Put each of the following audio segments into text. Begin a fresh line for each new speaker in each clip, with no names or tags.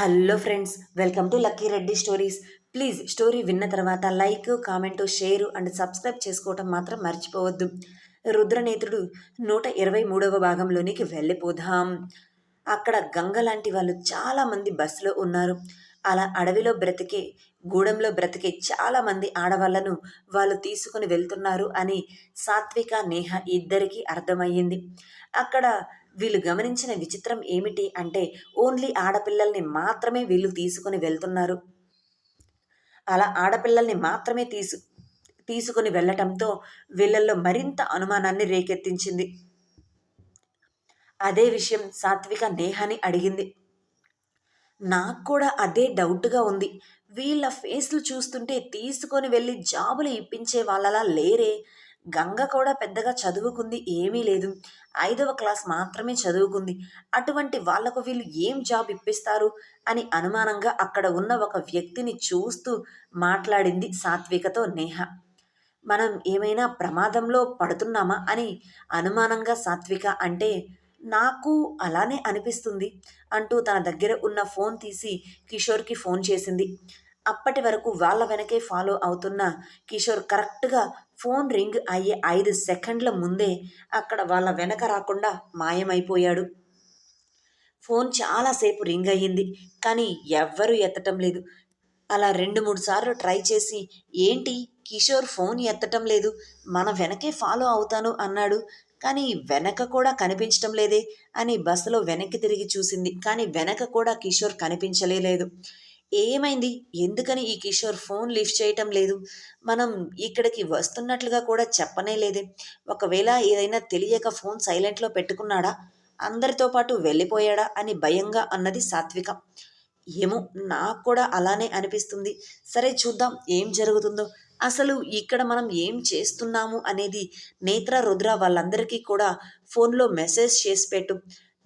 Hello friends welcome to Lucky Reddy stories please story విన్న తర్వాత like comment share and subscribe చేసుకోవటం మాత్రం మర్చిపోవద్దు. రుద్రనేత్రుడు నూట ఇరవై మూడవ భాగంలోనికి వెళ్ళిపోదాం. అక్కడ గంగ లాంటి వాళ్ళు చాలామంది బస్సులో ఉన్నారు. అలా అడవిలో బ్రతికే గూడెంలో బ్రతికే చాలామంది ఆడవాళ్ళను వాళ్ళు తీసుకుని వెళ్తున్నారు అని సాత్విక నేహ ఇద్దరికీ అర్థమయ్యింది. అక్కడ వీళ్ళు గమనించిన విచిత్రం ఏమిటి అంటే ఓన్లీ ఆడపిల్లల్ని మాత్రమే వీళ్ళు తీసుకుని వెళ్తున్నారు. అలా ఆడపిల్లల్ని మాత్రమే తీసు తీసుకుని వెళ్ళటంతో వీళ్ళల్లో మరింత అనుమానాన్ని రేకెత్తించింది. అదే విషయం సాత్విక నేహాని అడిగింది. నాకు కూడా అదే డౌట్గా ఉంది. వీళ్ళ ఫేస్లు చూస్తుంటే తీసుకొని వెళ్ళి జాబులు ఇప్పించే వాళ్ళలా లేరే. గంగ కూడా పెద్దగా చదువుకుంది ఏమీ లేదు. ఐదవ క్లాస్ మాత్రమే చదువుకుంది. అటువంటి వాళ్ళకు వీళ్ళు ఏం జాబ్ ఇప్పిస్తారు? అని అనుమానంగా అక్కడ ఉన్న ఒక వ్యక్తిని చూస్తూ మాట్లాడింది సాత్వికతో నేహ. మనం ఏమైనా ప్రమాదంలో పడుతున్నామా? అని అనుమానంగా సాత్విక అంటే నాకు అలానే అనిపిస్తుంది అంటూ తన దగ్గర ఉన్న ఫోన్ తీసి కిషోర్కి ఫోన్ చేసింది. అప్పటి వరకు వాళ్ళ వెనకే ఫాలో అవుతున్న కిషోర్ కరెక్ట్గా ఫోన్ రింగ్ అయ్యే ఐదు సెకండ్ల ముందే అక్కడ వాళ్ళ వెనక రాకుండా మాయమైపోయాడు. ఫోన్ చాలాసేపు రింగ్ అయ్యింది కానీ ఎవ్వరూ ఎత్తటం లేదు. అలా రెండు మూడు సార్లు ట్రై చేసి ఏంటి? కిషోర్ ఫోన్ ఎత్తటం లేదు. మన వెనకే ఫాలో అవుతాను అన్నాడు. కానీ వెనక కూడా కనిపించటం లేదే అని బస్సులో వెనక్కి తిరిగి చూసింది. కానీ వెనక కూడా కిషోర్ కనిపించలేదు ఏమైంది? ఎందుకని ఈ కిషోర్ ఫోన్ లిఫ్ట్ చేయటం లేదు? మనం ఇక్కడికి వస్తున్నట్లుగా కూడా చెప్పనే లేదే. ఒకవేళ ఏదైనా తెలియక ఫోన్ సైలెంట్లో పెట్టుకున్నాడా? అందరితో పాటు వెళ్ళిపోయాడా? అని భయంగా అన్నది సాత్విక. ఏమో నాకు కూడా అలానే అనిపిస్తుంది. సరే చూద్దాం ఏం జరుగుతుందో. అసలు ఇక్కడ మనం ఏం చేస్తున్నాము అనేది నేత్ర రుద్ర వాళ్ళందరికీ కూడా ఫోన్లో మెసేజ్ చేసి పెట్టు.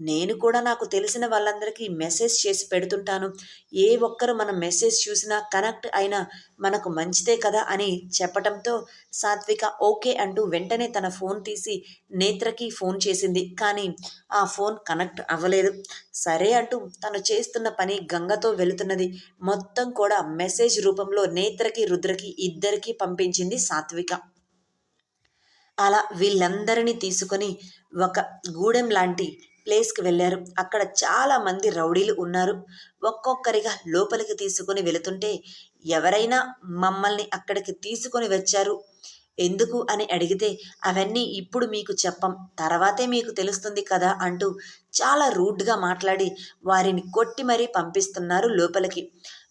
నేను కూడా నాకు తెలిసిన వాళ్ళందరికీ మెసేజ్ చేసి పెడుతుంటాను. ఏ ఒక్కరు మన మెసేజ్ చూసినా కనెక్ట్ అయినా మనకు మంచిదే కదా అని చెప్పటంతో సాత్విక ఓకే అంటూ వెంటనే తన ఫోన్ తీసి నేత్రకి ఫోన్ చేసింది. కానీ ఆ ఫోన్ కనెక్ట్ అవ్వలేదు. సరే అంటూ తను చేస్తున్న పని గంగతో వెళుతున్నది. మొత్తం కూడా మెసేజ్ రూపంలో నేత్రకి రుద్రకి ఇద్దరికి పంపించింది సాత్విక. అలా వీళ్ళందరినీ తీసుకొని ఒక గూడెం లాంటి ప్లేస్కి వెళ్ళారు. అక్కడ చాలా మంది రౌడీలు ఉన్నారు. ఒక్కొక్కరిగా లోపలికి తీసుకొని వెళుతుంటే ఎవరైనా మమ్మల్ని అక్కడికి తీసుకొని వచ్చారు. ఎందుకు అని అడిగితే అవన్నీ ఇప్పుడు మీకు చెప్పం. తర్వాతే మీకు తెలుస్తుంది కదా అంటూ చాలా రూడ్గా మాట్లాడి వారిని కొట్టి మరీ పంపిస్తున్నారు లోపలికి.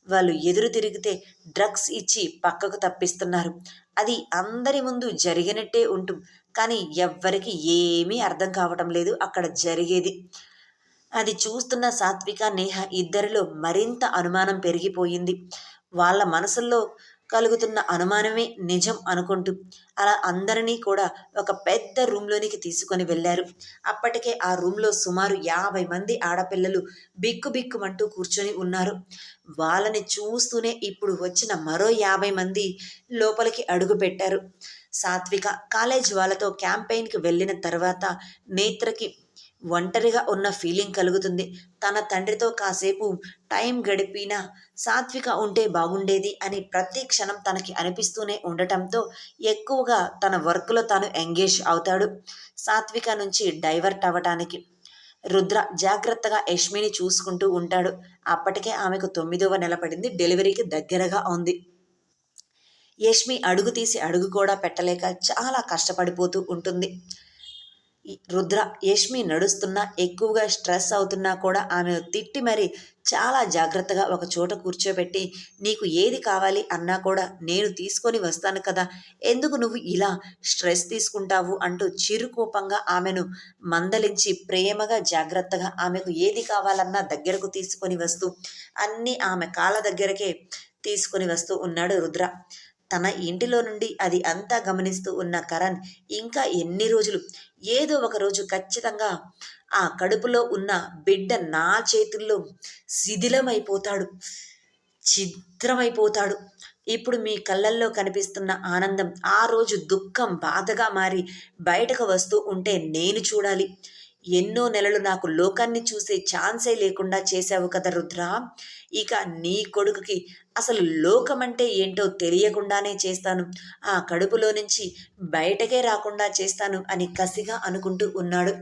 వాళ్ళు ఎదురు తిరిగితే డ్రగ్స్ ఇచ్చి పక్కకు తప్పిస్తున్నారు. అది అందరి ముందు జరిగినట్టే ఉంటూ కానీ ఎవ్వరికి ఏమీ అర్థం కావటం లేదు అక్కడ జరిగేది. అది చూస్తున్న సాత్విక నేహ ఇద్దరిలో మరింత అనుమానం పెరిగిపోయింది. వాళ్ళ మనసుల్లో కలుగుతున్న అనుమానమే నిజం అనుకుంటూ అలా అందరినీ కూడా ఒక పెద్ద రూమ్లోనికి తీసుకొని వెళ్ళారు. అప్పటికే ఆ రూమ్లో సుమారు యాభై మంది ఆడపిల్లలు బిక్కు బిక్కుమంటూ కూర్చొని ఉన్నారు. వాళ్ళని చూస్తూనే ఇప్పుడు వచ్చిన మరో యాభై మంది లోపలికి అడుగు పెట్టారు సాత్విక కాలేజ్ వాళ్ళతో క్యాంపెయిన్కి వెళ్ళిన తర్వాత నేత్రకి ఒంటరిగా ఉన్న ఫీలింగ్ కలుగుతుంది. తన తండ్రితో కాసేపు టైం గడిపినా సాత్విక ఉంటే బాగుండేది అని ప్రతి క్షణం తనకి అనిపిస్తూనే ఉండటంతో ఎక్కువగా తన వర్క్లో తాను ఎంగేజ్ అవుతాడు సాత్విక నుంచి డైవర్ట్ అవ్వటానికి. రుద్ర జాగ్రత్తగా యష్మిని చూసుకుంటూ ఉంటాడు. అప్పటికే ఆమెకు తొమ్మిదవ నెల పడింది. డెలివరీకి దగ్గరగా ఉంది. యష్మి అడుగు తీసి అడుగు కూడా పెట్టలేక చాలా కష్టపడిపోతూ ఉంటుంది. రుద్ర యష్మి నడుస్తున్నా ఎక్కువగా స్ట్రెస్ అవుతున్నా కూడా ఆమె తిట్టి మరి చాలా జాగ్రత్తగా ఒక చోట కూర్చోబెట్టి నీకు ఏది కావాలి అన్నా కూడా నేను తీసుకొని వస్తాను కదా ఎందుకు నువ్వు ఇలా స్ట్రెస్ తీసుకుంటావు? అంటూ చిరుకోపంగా ఆమెను మందలించి ప్రేమగా జాగ్రత్తగా ఆమెకు ఏది కావాలన్నా దగ్గరకు తీసుకొని వస్తూ అన్నీ ఆమె కాళ్ళ దగ్గరకే తీసుకొని వస్తూ ఉన్నాడు రుద్ర. తన ఇంటిలో నుండి అది అంతా గమనిస్తూ ఉన్న కరణ్ ఇంకా ఎన్ని రోజులు? ఏదో ఒక రోజు ఖచ్చితంగా ఆ కడుపులో ఉన్న బిడ్డ నా చేతుల్లో శిథిలమైపోతాడు. ఛిద్రమైపోతాడు ఇప్పుడు మీ కళ్ళల్లో కనిపిస్తున్న ఆనందం ఆ రోజు దుఃఖం బాధగా మారి బయటకు వస్తూ ఉంటే నేను చూడాలి. ఎన్నో నెలలు నాకు లోకాన్ని చూసే ఛాన్సే లేకుండా చేశావు కదా రుద్ర. ఇక నీ కొడుకుకి అసలు లోకం అంటే ఏంటో తెలియకుండానే చేస్తాను. ఆ కడుపులో నుంచి బయటకే రాకుండా చేస్తాను అని కసిగా అనుకుంటూ ఉన్నాడు.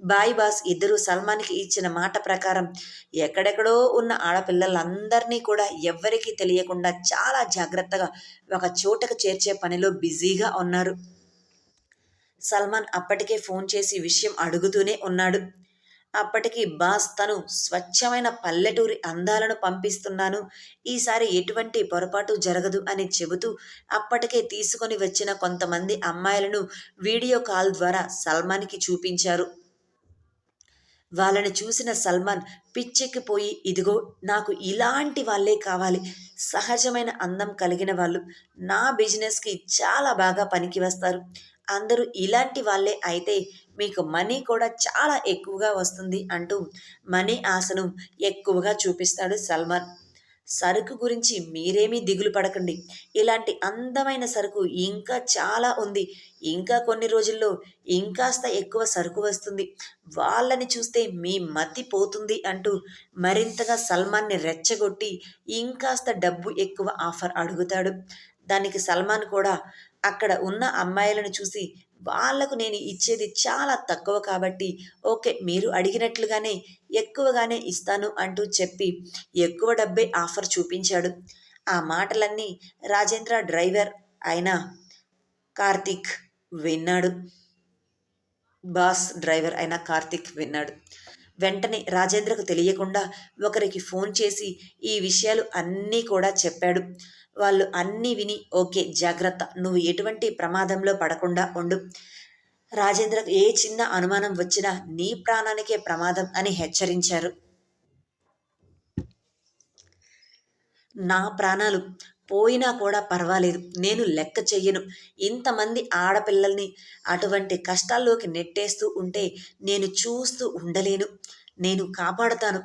బాయ్ బాస్ ఇద్దరు సల్మాన్కి ఇచ్చిన మాట ప్రకారం ఎక్కడెక్కడో ఉన్న ఆడపిల్లలందరినీ కూడా ఎవ్వరికీ తెలియకుండా చాలా జాగ్రత్తగా ఒక చోటకు చేర్చే పనిలో బిజీగా ఉన్నారు. సల్మాన్ అప్పటికే ఫోన్ చేసి విషయం అడుగుతూనే ఉన్నాడు. అప్పటికి బాస్ తను స్వచ్ఛమైన పల్లెటూరి అందాలను పంపిస్తున్నాను. ఈసారి ఎటువంటి పొరపాటు జరగదు అని చెబుతూ అప్పటికే తీసుకొని వచ్చిన కొంతమంది అమ్మాయిలను వీడియో కాల్ ద్వారా సల్మాన్కి చూపించారు. వాళ్ళని చూసిన సల్మాన్ పిచ్చెక్కిపోయి ఇదిగో నాకు ఇలాంటి వాళ్ళే కావాలి. సహజమైన అందం కలిగిన వాళ్ళు. నా బిజినెస్కి చాలా బాగా పనికి వస్తారు. అందరూ ఇలాంటి వాళ్ళే అయితే మీకు మనీ కూడా చాలా ఎక్కువగా వస్తుంది అంటూ మనీ ఆశను ఎక్కువగా చూపిస్తాడు సల్మాన్. సరుకు గురించి మీరేమీ దిగులు పడకండి. ఇలాంటి అందమైన సరుకు ఇంకా చాలా ఉంది. ఇంకా కొన్ని రోజుల్లో ఇంకాస్త ఎక్కువ సరుకు వస్తుంది. వాళ్ళని చూస్తే మీ మతి పోతుంది అంటూ మరింతగా సల్మాన్ని రెచ్చగొట్టి ఇంకాస్త డబ్బు ఎక్కువ ఆఫర్ అడుగుతాడు. దానికి సల్మాన్ కూడా అక్కడ ఉన్న అమ్మాయిలను చూసి వాళ్ళకు నేను ఇచ్చేది చాలా తక్కువ కాబట్టి ఓకే మీరు అడిగినట్లుగానే ఎక్కువగానే ఇస్తాను అంటూ చెప్పి ఎక్కువ డబ్బే ఆఫర్ చూపించాడు. ఆ మాటలన్నీ రాజేంద్ర డ్రైవర్ అయిన కార్తీక్ విన్నాడు. బాస్ డ్రైవర్ అయిన కార్తీక్ విన్నాడు. వెంటనే రాజేంద్రకు తెలియకుండా ఒకరికి ఫోన్ చేసి ఈ విషయాలు అన్నీ కూడా చెప్పాడు. వాళ్ళు అన్నీ విని ఓకే జాగ్రత్త నువ్వు ఎటువంటి ప్రమాదంలో పడకుండా ఉండు. రాజేంద్రకు ఏ చిన్న అనుమానం వచ్చినా నీ ప్రాణానికే ప్రమాదం అని హెచ్చరించారు. నా ప్రాణాలు పోయినా కూడా పర్వాలేదు. నేను లెక్క చెయ్యను. ఇంతమంది ఆడపిల్లల్ని అటువంటి కష్టాల్లోకి నెట్టేస్తూ ఉంటే నేను చూస్తూ ఉండలేను. నేను కాపాడుతాను.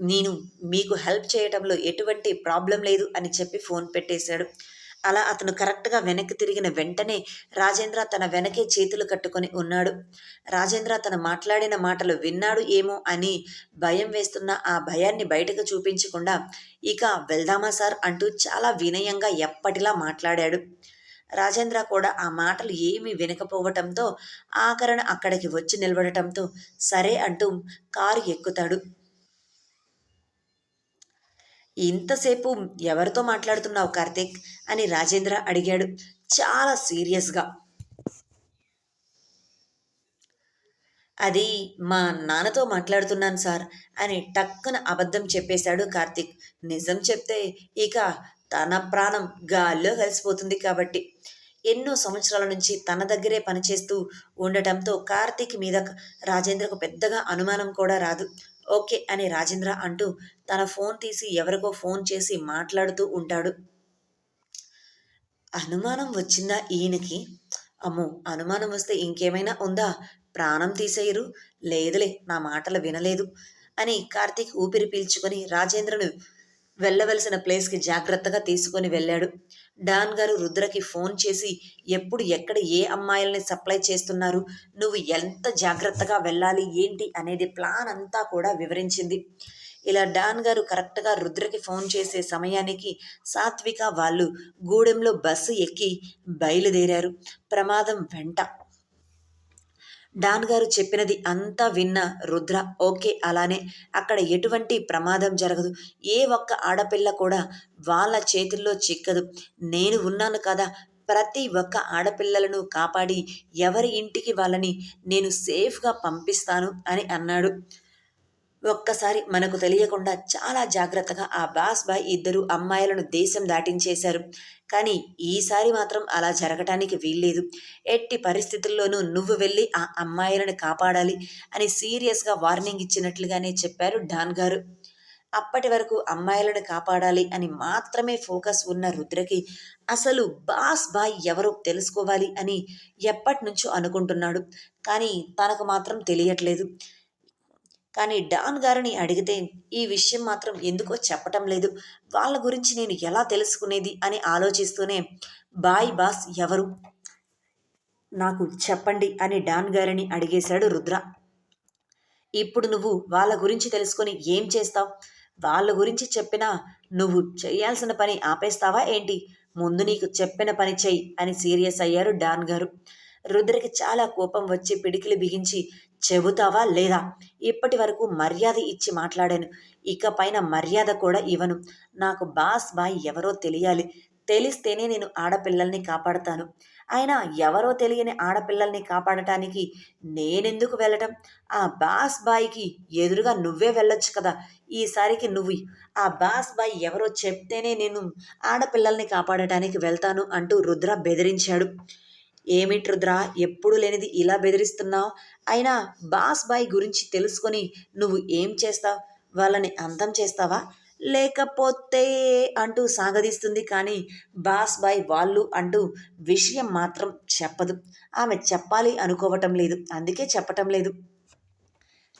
నేను మీకు హెల్ప్ చేయటంలో ఎటువంటి ప్రాబ్లం లేదు అని చెప్పి ఫోన్ పెట్టేశాడు. అలా అతను కరెక్ట్గా వెనక్కి తిరిగిన వెంటనే రాజేంద్ర తన వెనకే చేతులు కట్టుకొని ఉన్నాడు. రాజేంద్ర తన మాట్లాడిన మాటలు విన్నాడు ఏమో అని భయం వేస్తున్న ఆ భయాన్ని బయటకు చూపించకుండా ఇక వెళ్దామా సార్? అంటూ చాలా వినయంగా ఎప్పటిలా మాట్లాడాడు. రాజేంద్ర కూడా ఆ మాటలు ఏమీ వినకపోవటంతో ఆకరణ అక్కడికి వచ్చి నిలబడటంతో సరే అంటూ కారు ఎక్కుతాడు. ఇంతసేపు ఎవరితో మాట్లాడుతున్నావు కార్తీక్? అని రాజేంద్ర అడిగాడు చాలా సీరియస్గా. అది మా నాన్నతో మాట్లాడుతున్నాను సార్ అని టక్కున అబద్ధం చెప్పేశాడు కార్తీక్. నిజం చెప్తే ఇక తన ప్రాణం గాల్లో కలిసిపోతుంది కాబట్టి. ఎన్నో సంవత్సరాల నుంచి తన దగ్గరే పనిచేస్తూ ఉండటంతో కార్తీక్ మీద రాజేంద్రకు పెద్దగా అనుమానం కూడా రాదు. ఓకే అని రాజేంద్ర అంటూ తన ఫోన్ తీసి ఎవరికో ఫోన్ చేసి మాట్లాడుతూ ఉంటాడు. అనుమానం వచ్చిందా ఈయనకి? అమ్మో అనుమానం వస్తే ఇంకేమైనా ఉందా? ప్రాణం తీసేయరు. లేదులే నా మాటలు వినలేదు అని కార్తీక్ ఊపిరి పీల్చుకొని రాజేంద్రను వెళ్ళవలసిన ప్లేస్కి జాగ్రత్తగా తీసుకొని వెళ్ళాడు. డాన్ గారు రుద్రకి ఫోన్ చేసి ఎప్పుడు ఎక్కడ ఏ అమ్మాయిల్ని సప్లై చేస్తున్నారు? నువ్వు ఎంత జాగ్రత్తగా వెళ్ళాలి? ఏంటి? అనేది ప్లాన్ అంతా కూడా వివరించింది. ఇలా డాన్ గారు కరెక్ట్గా రుద్రకి ఫోన్ చేసే సమయానికి సాత్విక వాళ్ళు గూడెంలో బస్సు ఎక్కి బయలుదేరారు. ప్రమాదం వెంట డాన్ గారు చెప్పినది అంతా విన్న రుద్ర ఓకే అలానే. అక్కడ ఎటువంటి ప్రమాదం జరగదు. ఏ ఒక్క ఆడపిల్ల కూడా వాళ్ళ చేతుల్లో చిక్కదు. నేను ఉన్నాను కదా. ప్రతి ఒక్క ఆడపిల్లలను కాపాడి ఎవరి ఇంటికి వాళ్ళని నేను సేఫ్గా పంపిస్తాను అని అన్నాడు. ఒక్కసారి మనకు తెలియకుండా చాలా జాగ్రత్తగా ఆ బాస్ బాయ్ ఇద్దరు అమ్మాయిలను దేశం దాటించేశారు. కానీ ఈసారి మాత్రం అలా జరగటానికి వీల్లేదు. ఎట్టి పరిస్థితుల్లోనూ నువ్వు వెళ్ళి ఆ అమ్మాయిలను కాపాడాలి అని సీరియస్గా వార్నింగ్ ఇచ్చినట్లుగానే చెప్పారు డాన్ గారు. అప్పటి వరకు అమ్మాయిలను కాపాడాలి అని మాత్రమే ఫోకస్ ఉన్న రుద్రకి అసలు బాస్ బాయ్ ఎవరో తెలుసుకోవాలి అని ఎప్పటి నుంచో అనుకుంటున్నాడు. కానీ తనకు మాత్రం తెలియట్లేదు. కానీ డాన్ గారిని అడిగితే ఈ విషయం మాత్రం ఎందుకో చెప్పటం లేదు. వాళ్ళ గురించి నేను ఎలా తెలుసుకునేది అని ఆలోచిస్తూనే బాయ్ బాస్ ఎవరు? నాకు చెప్పండి అని డాన్ గారిని అడిగేశాడు రుద్ర. ఇప్పుడు నువ్వు వాళ్ళ గురించి తెలుసుకొని ఏం చేస్తావు? వాళ్ళ గురించి చెప్పినా నువ్వు చేయాల్సిన పని ఆపేస్తావా ఏంటి? ముందు నీకు చెప్పిన పని చెయ్యి అని సీరియస్ అయ్యారు డాన్ గారు. రుద్రకి చాలా కోపం వచ్చి పిడికిలి బిగించి చెబుతావా లేదా? ఇప్పటి వరకు మర్యాద ఇచ్చి మాట్లాడాను. ఇక పైన మర్యాద కూడా ఇవ్వను. నాకు బాస్ బాయ్ ఎవరో తెలియాలి. తెలిస్తేనే నేను ఆడపిల్లల్ని కాపాడతాను. అయినా ఎవరో తెలియని ఆడపిల్లల్ని కాపాడటానికి నేనెందుకు వెళ్ళటం? ఆ బాస్ బాయ్కి ఎదురుగా నువ్వే వెళ్ళొచ్చు కదా. ఈసారికి నువ్వు ఆ బాస్ బాయ్ ఎవరో చెప్తేనే నేను ఆడపిల్లల్ని కాపాడటానికి వెళ్తాను అంటూ రుద్ర బెదిరించాడు. ఏమిటి రుద్ర? ఎప్పుడు లేనిది ఇలా బెదిరిస్తున్నావు? అయినా బాస్ బాయ్ గురించి తెలుసుకొని నువ్వు ఏం చేస్తావు? వాళ్ళని అంతం చేస్తావా? లేకపోతే అంటూ సాగదీస్తుంది కానీ బాస్ బాయ్ వాళ్ళు అంటూ విషయం మాత్రం చెప్పదు. ఆమె చెప్పాలి అనుకోవటం లేదు. అందుకే చెప్పటం లేదు.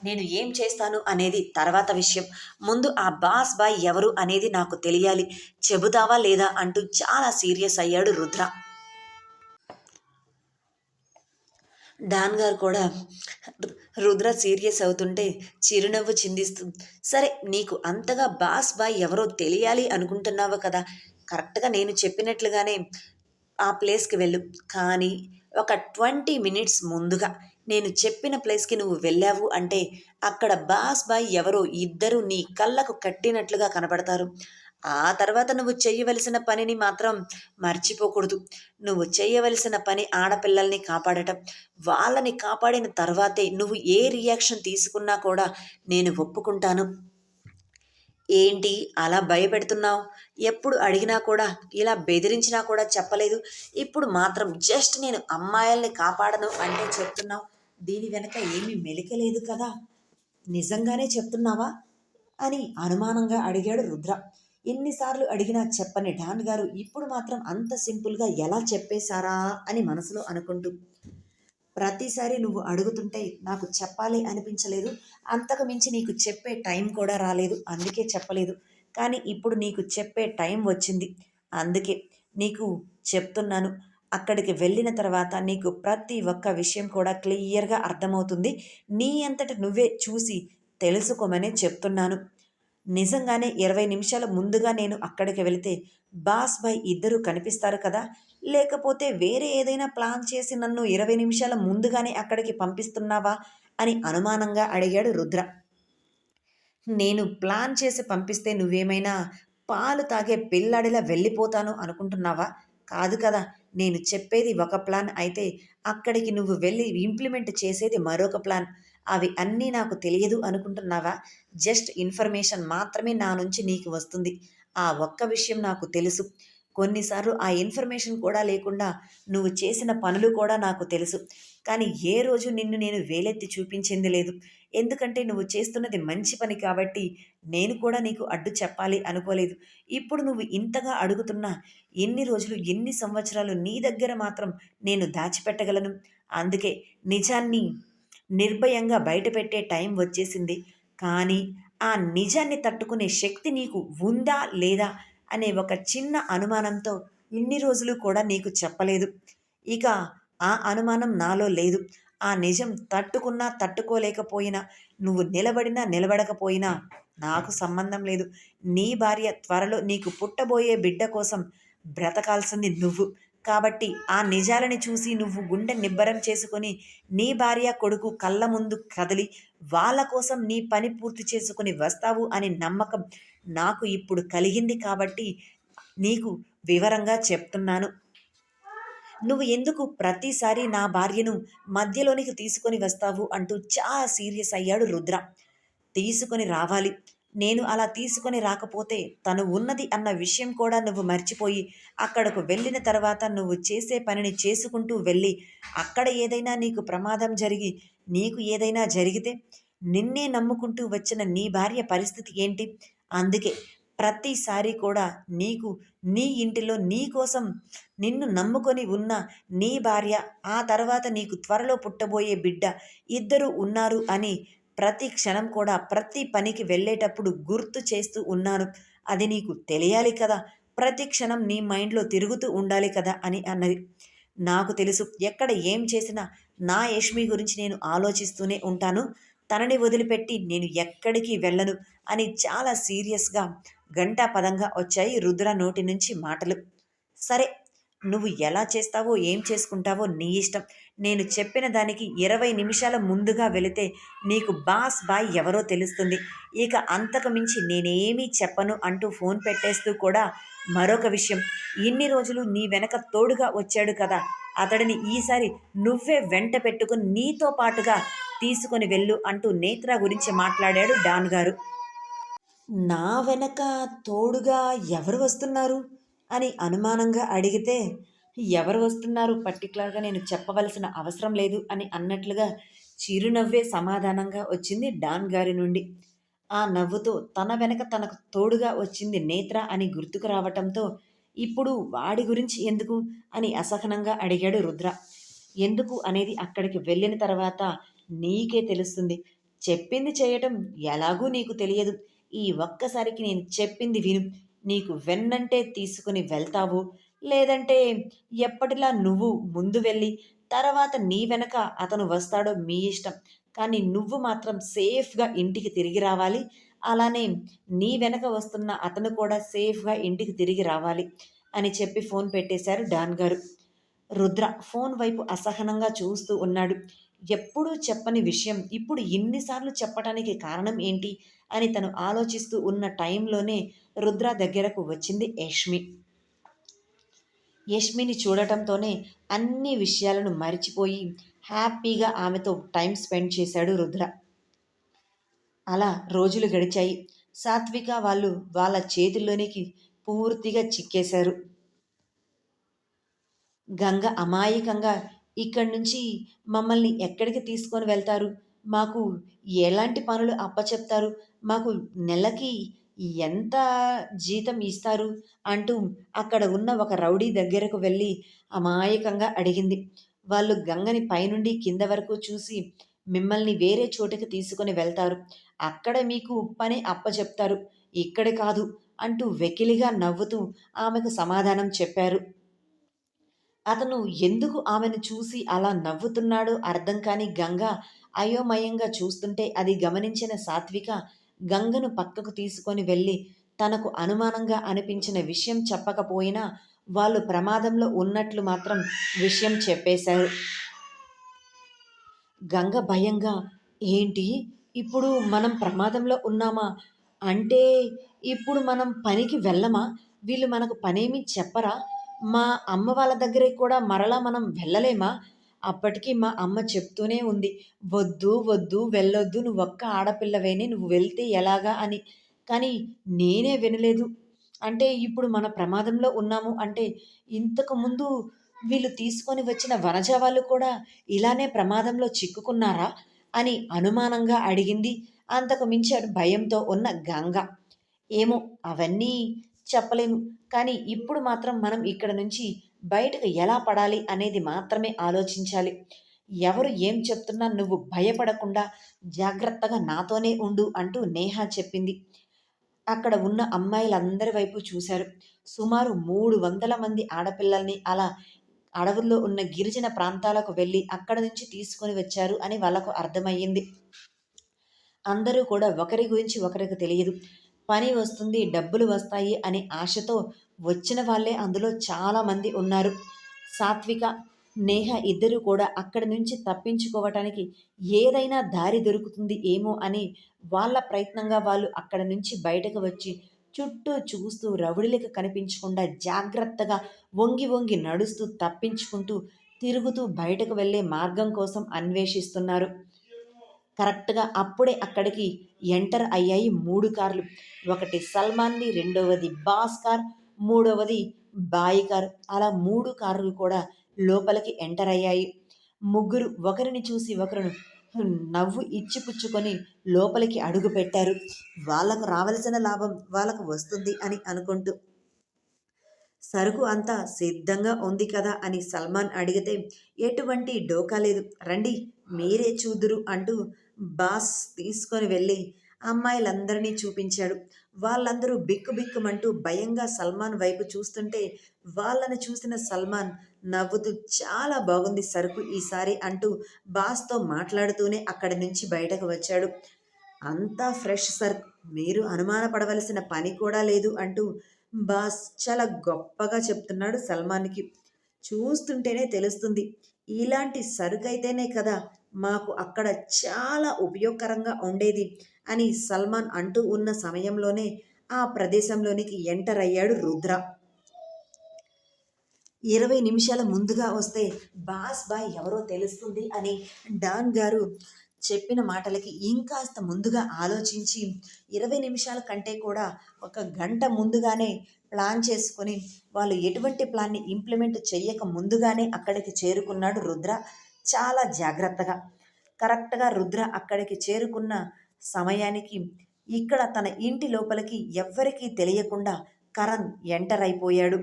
నేను ఏం చేస్తాను అనేది తర్వాత విషయం. ముందు ఆ బాస్ బాయ్ ఎవరు అనేది నాకు తెలియాలి. చెబుతావా లేదా అంటూ చాలా సీరియస్ అయ్యాడు రుద్ర. డాన్ గారు కూడా రుద్ర సీరియస్ అవుతుంటే చిరునవ్వు చిందిస్తూ సరే నీకు అంతగా బాస్ బాయ్ ఎవరో తెలియాలి అనుకుంటున్నావు కదా కరెక్ట్గా నేను చెప్పినట్లుగానే ఆ ప్లేస్కి వెళ్ళు. కానీ ఒక ట్వంటీ మినిట్స్ ముందుగా నేను చెప్పిన ప్లేస్కి నువ్వు వెళ్ళావు అంటే అక్కడ బాస్ బాయ్ ఎవరో ఇద్దరు నీ కళ్ళకు కట్టినట్లుగా కనబడతారు. ఆ తర్వాత నువ్వు చేయవలసిన పనిని మాత్రం మర్చిపోకూడదు. నువ్వు చేయవలసిన పని ఆడపిల్లల్ని కాపాడటం. వాళ్ళని కాపాడిన తర్వాతే నువ్వు ఏ రియాక్షన్ తీసుకున్నా కూడా నేను ఒప్పుకుంటాను. ఏంటి అలా భయపెడుతున్నావు? ఎప్పుడు అడిగినా కూడా ఇలా బెదిరించినా కూడా చెప్పలేదు. ఇప్పుడు మాత్రం జస్ట్ నేను అమ్మాయిల్ని కాపాడను అంటే చెప్తున్నావు. దీని వెనక ఏమీ మెలికలేదు కదా? నిజంగానే చెప్తున్నావా? అని అనుమానంగా అడిగాడు రుద్ర. ఎన్నిసార్లు అడిగినా చెప్పని డాన్ గారు ఇప్పుడు మాత్రం అంత సింపుల్గా ఎలా చెప్పేశారా అని మనసులో అనుకుంటూ ప్రతిసారి నువ్వు అడుగుతుంటే నాకు చెప్పాలి అనిపించలేదు. అంతకు మించి నీకు చెప్పే టైం కూడా రాలేదు. అందుకే చెప్పలేదు. కానీ ఇప్పుడు నీకు చెప్పే టైం వచ్చింది. అందుకే నీకు చెప్తున్నాను. అక్కడికి వెళ్ళిన తర్వాత నీకు ప్రతి ఒక్క విషయం కూడా క్లియర్గా అర్థమవుతుంది. నీ అంతటి నువ్వే చూసి తెలుసుకోమనే చెప్తున్నాను. నిజంగానే ఇరవై నిమిషాల ముందుగా నేను అక్కడికి వెళితే బాస్ బాయ్ ఇద్దరు కనిపిస్తారు కదా? లేకపోతే వేరే ఏదైనా ప్లాన్ చేసి నన్ను ఇరవై నిమిషాల ముందుగానే అక్కడికి పంపిస్తున్నావా? అని అనుమానంగా అడిగాడు రుద్ర. నేను ప్లాన్ చేసి పంపిస్తే నువ్వేమైనా పాలు తాగే పిల్లాడిలా వెళ్ళిపోతాను అనుకుంటున్నావా? కాదు కదా నేను చెప్పేది ఒక ప్లాన్ అయితే అక్కడికి నువ్వు వెళ్ళి ఇంప్లిమెంట్ చేసేది మరొక ప్లాన్. అవి అన్నీ నాకు తెలియదు అనుకుంటున్నావా? జస్ట్ ఇన్ఫర్మేషన్ మాత్రమే నా నుంచి నీకు వస్తుంది. ఆ ఒక్క విషయం నాకు తెలుసు. కొన్నిసార్లు ఆ ఇన్ఫర్మేషన్ కూడా లేకుండా నువ్వు చేసిన పనులు కూడా నాకు తెలుసు. కానీ ఏ రోజు నిన్ను నేను వేలెత్తి చూపించింది లేదు. ఎందుకంటే నువ్వు చేస్తున్నది మంచి పని కాబట్టి నేను కూడా నీకు అడ్డు చెప్పాలి అనుకోలేదు. ఇప్పుడు నువ్వు ఇంతగా అడుగుతున్నా ఎన్ని రోజులు ఎన్ని సంవత్సరాలు నీ దగ్గర మాత్రం నేను దాచిపెట్టగలను? అందుకే నిజాన్ని నిర్భయంగా బయటపెట్టే టైం వచ్చేసింది. కానీ ఆ నిజాన్ని తట్టుకునే శక్తి నీకు ఉందా లేదా అనే ఒక చిన్న అనుమానంతో ఇన్ని రోజులు కూడా నీకు చెప్పలేదు. ఇక ఆ అనుమానం నాలో లేదు. ఆ నిజం తట్టుకున్నా తట్టుకోలేకపోయినా నువ్వు నిలబడినా నిలబడకపోయినా నాకు సంబంధం లేదు. నీ భార్య త్వరలో నీకు పుట్టబోయే బిడ్డ కోసం బ్రతకాల్సింది నువ్వు. కాబట్టి ఆ నిజాలని చూసి నువ్వు గుండె నిబ్బరం చేసుకొని నీ భార్య కొడుకు కళ్ళ ముందు కదిలి వాళ్ళ కోసం నీ పని పూర్తి చేసుకుని వస్తావు అనే నమ్మకం నాకు ఇప్పుడు కలిగింది కాబట్టి నీకు వివరంగా చెప్తున్నాను. నువ్వు ఎందుకు ప్రతిసారి నా భార్యను మధ్యలోనికి తీసుకొని వస్తావు అంటూ చాలా సీరియస్ అయ్యాడు రుద్ర. తీసుకొని రావాలి. నేను అలా తీసుకొని రాకపోతే తను ఉన్నది అన్న విషయం కూడా నువ్వు మర్చిపోయి అక్కడకు వెళ్ళిన తర్వాత నువ్వు చేసే పనిని చేసుకుంటూ వెళ్ళి అక్కడ ఏదైనా నీకు ప్రమాదం జరిగి నీకు ఏదైనా జరిగితే నిన్నే నమ్ముకుంటూ వచ్చిన నీ భార్య పరిస్థితి ఏంటి? అందుకే ప్రతిసారి కూడా నీకు నీ ఇంటిలో నీ కోసం నిన్ను నమ్ముకొని ఉన్న నీ భార్య ఆ తర్వాత నీకు త్వరలో పుట్టబోయే బిడ్డ ఇద్దరు ఉన్నారు అని ప్రతి క్షణం కూడా ప్రతి పనికి వెళ్ళేటప్పుడు గుర్తు చేస్తూ ఉన్నాను. అది నీకు తెలియాలి కదా. ప్రతి క్షణం నీ మైండ్లో తిరుగుతూ ఉండాలి కదా అని అన్నది. నాకు తెలుసు ఎక్కడ ఏం చేసినా నా యష్మి గురించి నేను ఆలోచిస్తూనే ఉంటాను. తనని వదిలిపెట్టి నేను ఎక్కడికి వెళ్ళను అని చాలా సీరియస్గా గంటా పదంగా వచ్చాయి రుద్ర నోటి నుంచి మాటలు. సరే నువ్వు ఎలా చేస్తావో ఏం చేసుకుంటావో నీ ఇష్టం. నేను చెప్పిన దానికి ఇరవై నిమిషాల ముందుగా వెళితే నీకు బాస్ బాయ్ ఎవరో తెలుస్తుంది. ఇక అంతకు మించి నేనేమీ చెప్పను అంటూ ఫోన్ పెట్టేస్తూ కూడా మరొక విషయం. ఇన్ని రోజులు నీ వెనక తోడుగా వచ్చాడు కదా అతడిని ఈసారి నువ్వే వెంట పెట్టుకుని నీతో పాటుగా తీసుకొని వెళ్ళు అంటూ నేత్ర గురించి మాట్లాడాడు డాన్ గారు. నా వెనక తోడుగా ఎవరు వస్తున్నారు? అని అనుమానంగా అడిగితే ఎవరు వస్తున్నారు? పర్టికులర్గా నేను చెప్పవలసిన అవసరం లేదు అని అన్నట్లుగా చిరునవ్వే సమాధానంగా వచ్చింది డాన్ గారి నుండి. ఆ నవ్వుతో తన వెనక తనకు తోడుగా వచ్చింది నేత్ర అని గుర్తుకు రావటంతో ఇప్పుడు వాడి గురించి ఎందుకు? అని అసహనంగా అడిగాడు రుద్ర. ఎందుకు? అనేది అక్కడికి వెళ్ళిన తర్వాత నీకే తెలుస్తుంది. చెప్పింది చేయటం ఎలాగూ నీకు తెలియదు. ఈ ఒక్కసారికి నేను చెప్పింది విను. నీకు వెన్నంటే తీసుకుని వెళ్తావు? లేదంటే ఎప్పటిలా నువ్వు ముందు వెళ్ళి తర్వాత నీ వెనక అతను వస్తాడో మీ ఇష్టం. కానీ నువ్వు మాత్రం సేఫ్గా ఇంటికి తిరిగి రావాలి. అలానే నీ వెనక వస్తున్న అతను కూడా సేఫ్గా ఇంటికి తిరిగి రావాలి అని చెప్పి ఫోన్ పెట్టేశారు డాన్ గారు. రుద్ర ఫోన్ వైపు అసహనంగా చూస్తూ ఉన్నాడు. ఎప్పుడూ చెప్పని విషయం ఇప్పుడు ఇన్నిసార్లు చెప్పటానికి కారణం ఏంటి? అని తను ఆలోచిస్తూ ఉన్న టైంలోనే రుద్ర దగ్గరకు వచ్చింది యష్మి. యష్మిని చూడటంతోనే అన్ని విషయాలను మరిచిపోయి హ్యాపీగా ఆమెతో టైం స్పెండ్ చేశాడు రుద్ర. అలా రోజులు గడిచాయి. సాత్విక వాళ్ళు వాళ్ళ చేతుల్లోనికి పూర్తిగా చిక్కేశారు. గంగ అమాయకంగా ఇక్కడి నుంచి మమ్మల్ని ఎక్కడికి తీసుకొని వెళ్తారు? మాకు ఎలాంటి పనులు అప్పచెప్తారు? మాకు నెలకి ఎంత జీతం ఇస్తారు? అంటూ అక్కడ ఉన్న ఒక రౌడీ దగ్గరకు వెళ్ళి అమాయకంగా అడిగింది. వాళ్ళు గంగని పైనుండి కింద వరకు చూసి మిమ్మల్ని వేరే చోటుకి తీసుకుని వెళ్తారు. అక్కడ మీకు పని అప్పచెప్తారు. ఇక్కడ కాదు అంటూ వెకిలిగా నవ్వుతూ ఆమెకు సమాధానం చెప్పారు. అతను ఎందుకు ఆమెను చూసి అలా నవ్వుతున్నాడో అర్థం కాని గంగ అయోమయంగా చూస్తుంటే అది గమనించిన సాత్విక గంగను పక్కకు తీసుకొని వెళ్ళి తనకు అనుమానంగా అనిపించిన విషయం చెప్పకపోయినా వాళ్ళు ప్రమాదంలో ఉన్నట్లు మాత్రం విషయం చెప్పేశారు. గంగ భయంగా ఏంటి? ఇప్పుడు మనం ప్రమాదంలో ఉన్నామా? అంటే ఇప్పుడు మనం పనికి వెళ్ళమా? వీళ్ళు మనకు పనేమి చెప్పరా? మా అమ్మ వాళ్ళ దగ్గరికి కూడా మరలా మనం వెళ్ళలేమా? అప్పటికి మా అమ్మ చెప్తూనే ఉంది వద్దు వద్దు వెళ్ళొద్దు నువ్వు ఒక్క ఆడపిల్లవేని నువ్వు వెళ్తే ఎలాగా అని. కానీ నేనే వినలేదు. అంటే ఇప్పుడు మన ప్రమాదంలో ఉన్నాము అంటే ఇంతకు ముందు వీళ్ళు తీసుకొని వచ్చిన వనజ వాళ్ళు కూడా ఇలానే ప్రమాదంలో చిక్కుకున్నారా అని అనుమానంగా అడిగింది. అంతకు మించి భయంతో ఉన్న గంగ. ఏమో అవన్నీ చెప్పలేము. కానీ ఇప్పుడు మాత్రం మనం ఇక్కడ నుంచి బయటకు ఎలా పడాలి అనేది మాత్రమే ఆలోచించాలి. ఎవరు ఏం చెప్తున్నా నువ్వు భయపడకుండా జాగ్రత్తగా నాతోనే ఉండు అంటూ నేహ చెప్పింది. అక్కడ ఉన్న అమ్మాయిలందరి వైపు చూశారు. సుమారు మూడు వందల మంది ఆడపిల్లల్ని అలా అడవుల్లో ఉన్న గిరిజన ప్రాంతాలకు వెళ్ళి అక్కడ నుంచి తీసుకొని వచ్చారు అని వాళ్ళకు అర్థమయ్యింది. అందరూ కూడా ఒకరి గురించి ఒకరికి తెలియదు. పని వస్తుంది డబ్బులు వస్తాయి అనే ఆశతో వచ్చిన వాళ్ళే అందులో చాలామంది ఉన్నారు. సాత్విక నేహ ఇద్దరు కూడా అక్కడి నుంచి తప్పించుకోవటానికి ఏదైనా దారి దొరుకుతుంది ఏమో అని వాళ్ళ ప్రయత్నంగా వాళ్ళు అక్కడ నుంచి బయటకు వచ్చి చుట్టూ చూస్తూ రవుడిలకు కనిపించకుండా జాగ్రత్తగా వంగి వంగి నడుస్తూ తప్పించుకుంటూ తిరుగుతూ బయటకు వెళ్ళే మార్గం కోసం అన్వేషిస్తున్నారు. కరెక్ట్గా అప్పుడే అక్కడికి ఎంటర్ అయ్యాయి మూడు కార్లు. ఒకటి సల్మాన్ది రెండవది బాస్ కార్ మూడవది బాయి కార్. అలా మూడు కార్లు కూడా లోపలికి ఎంటర్ అయ్యాయి. ముగ్గురు ఒకరిని చూసి ఒకరు నవ్వు ఇచ్చిపుచ్చుకొని లోపలికి అడుగు పెట్టారు. వాళ్ళకు రావలసిన లాభం వాళ్ళకు వస్తుంది అని అనుకుంటూ. సరుకు అంతా సిద్ధంగా ఉంది కదా అని సల్మాన్ అడిగితే ఎటువంటి డోకా లేదు. రండి మీరే చూదురు అంటూ బాస్ తీసుకొని వెళ్ళి అమ్మాయిలందరినీ చూపించాడు. వాళ్ళందరూ బిక్కు బిక్కుమంటూ భయంగా సల్మాన్ వైపు చూస్తుంటే వాళ్ళని చూసిన సల్మాన్ నవ్వుతూ చాలా బాగుంది సరుకు ఈసారి అంటూ బాస్తో మాట్లాడుతూనే అక్కడి నుంచి బయటకు వచ్చాడు. అంతా ఫ్రెష్ సరుకు మీరు అనుమానపడవలసిన పని కూడా లేదు అంటూ బాస్ చాలా గొప్పగా చెప్తున్నాడు సల్మాన్కి. చూస్తుంటేనే తెలుస్తుంది ఇలాంటి సరుకైతేనే కదా మాకు అక్కడ చాలా ఉపయోగకరంగా ఉండేది అని సల్మాన్ అంటూ ఉన్న సమయంలోనే ఆ ప్రదేశంలోనికి ఎంటర్ అయ్యాడు రుద్ర. ఇరవై నిమిషాల ముందుగా వస్తే బాస్ బాయ్ ఎవరో తెలుస్తుంది అని డాన్ గారు చెప్పిన మాటలకి ఇంకాస్త ముందుగా ఆలోచించి ఇరవై నిమిషాల కంటే కూడా ఒక గంట ముందుగానే ప్లాన్ చేసుకొని వాళ్ళు ఎటువంటి ప్లాన్ని ఇంప్లిమెంట్ చేయక ముందుగానే అక్కడికి చేరుకున్నాడు రుద్ర. చాలా జాగ్రత్తగా కరెక్ట్గా రుద్ర అక్కడికి చేరుకున్న సమయానికి ఇక్కడ తన ఇంటి లోపలికి ఎవ్వరికీ తెలియకుండా కరణ్ ఎంటర్ అయిపోయాడు.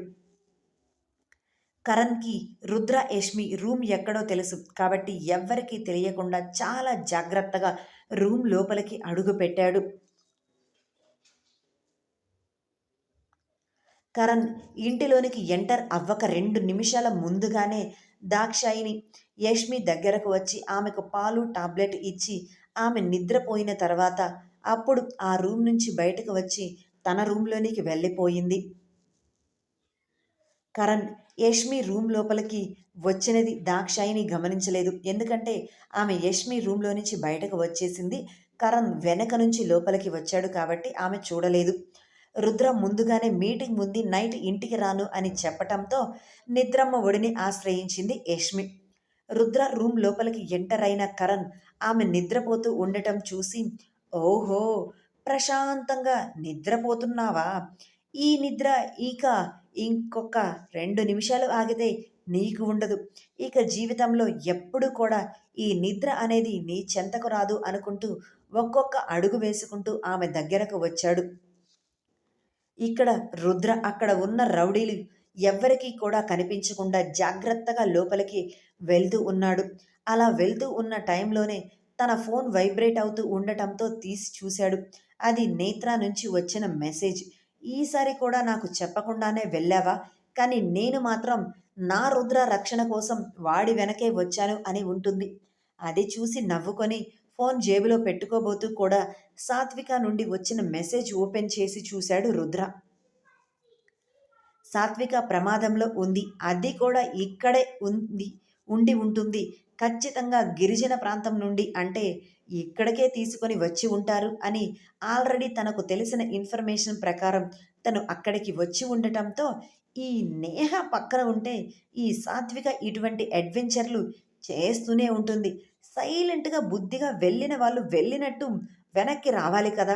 కరణ్కి రుద్ర యష్మి రూమ్ ఎక్కడో తెలుసు కాబట్టి ఎవ్వరికీ తెలియకుండా చాలా జాగ్రత్తగా రూమ్ లోపలికి అడుగు పెట్టాడు. కరణ్ ఇంటిలోనికి ఎంటర్ అవ్వక రెండు నిమిషాల ముందుగానే దాక్షాయిని యష్మి దగ్గరకు వచ్చి ఆమెకు పాలు టాబ్లెట్ ఇచ్చి ఆమె నిద్రపోయిన తర్వాత అప్పుడు ఆ రూమ్ నుంచి బయటకు వచ్చి తన రూమ్లోనికి వెళ్ళిపోయింది. కరణ్ యష్మి రూమ్ లోపలికి వచ్చినది దాక్షాయిని గమనించలేదు. ఎందుకంటే ఆమె యష్మి రూమ్లో నుంచి బయటకు వచ్చేసింది. కరణ్ వెనక నుంచి లోపలికి వచ్చాడు కాబట్టి ఆమె చూడలేదు. రుద్ర ముందుగానే మీటింగ్ ఉంది నైట్ ఇంటికి రాను అని చెప్పటంతో నిద్రమ్మ ఒడిని ఆశ్రయించింది యష్మి. రుద్ర రూమ్ లోపలికి ఎంటర్ అయిన కరణ్ ఆమె నిద్రపోతూ ఉండటం చూసి ఓహో ప్రశాంతంగా నిద్రపోతున్నావా? ఈ నిద్ర ఇక ఇంకొక రెండు నిమిషాలు ఆగితే నీకు ఉండదు. ఇక జీవితంలో ఎప్పుడు కూడా ఈ నిద్ర అనేది నీ చెంతకు రాదు అనుకుంటూ ఒక్కొక్క అడుగు వేసుకుంటూ ఆమె దగ్గరకు వచ్చాడు. ఇక్కడ రుద్ర అక్కడ ఉన్న రౌడీలు ఎవ్వరికీ కూడా కనిపించకుండా జాగ్రత్తగా లోపలికి వెళ్తూ ఉన్నాడు. అలా వెళ్తూ ఉన్న టైంలోనే తన ఫోన్ వైబ్రేట్ అవుతూ ఉండటంతో తీసి చూశాడు. అది నేత్ర నుంచి వచ్చిన మెసేజ్. ఈసారి కూడా నాకు చెప్పకుండానే వెళ్ళావా? కానీ నేను మాత్రం నా రుద్ర రక్షణ కోసం వాడి వెనకే వచ్చాను అని ఉంటుంది. అది చూసి నవ్వుకొని ఫోన్ జేబులో పెట్టుకోబోతూ కూడా సాత్విక నుండి వచ్చిన మెసేజ్ ఓపెన్ చేసి చూశాడు రుద్ర. సాత్విక ప్రమాదంలో ఉంది. అది కూడా ఇక్కడే ఉంది ఉండి ఉంటుంది. ఖచ్చితంగా గిరిజన ప్రాంతం నుండి అంటే ఇక్కడికే తీసుకొని వచ్చి ఉంటారు అని ఆల్రెడీ తనకు తెలిసిన ఇన్ఫర్మేషన్ ప్రకారం తను అక్కడికి వచ్చి ఉండటంతో ఈ నేహ పక్కన ఉంటే ఈ సాత్విక ఇటువంటి అడ్వెంచర్లు చేస్తూనే ఉంటుంది. సైలెంట్గా బుద్ధిగా వెళ్ళిన వాళ్ళు వెళ్ళినట్టు వెనక్కి రావాలి కదా.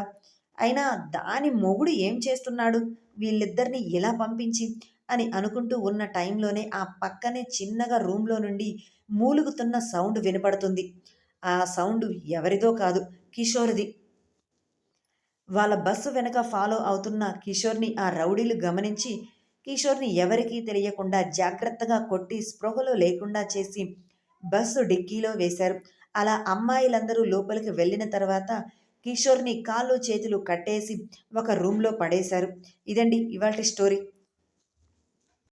అయినా దాని మొగుడు ఏం చేస్తున్నాడు? వీళ్ళిద్దరిని ఎలా పంపించి అని అనుకుంటూ ఉన్న టైంలోనే ఆ పక్కనే చిన్నగా రూమ్లో నుండి మూలుగుతున్న సౌండ్ వినపడుతుంది. ఆ సౌండ్ ఎవరిదో కాదు కిషోర్ది. వాళ్ళ బస్సు వెనక ఫాలో అవుతున్న కిషోర్ని ఆ రౌడీలు గమనించి కిషోర్ని ఎవరికీ తెలియకుండా జాగ్రత్తగా కొట్టి స్పృహలో లేకుండా చేసి బస్సు డిక్కీలో వేశారు. అలా అమ్మాయిలందరూ లోపలికి వెళ్ళిన తర్వాత కిషోర్ని కాళ్ళు చేతులు కట్టేసి ఒక రూమ్లో పడేశారు. ఇదండి ఇవాళ స్టోరీ.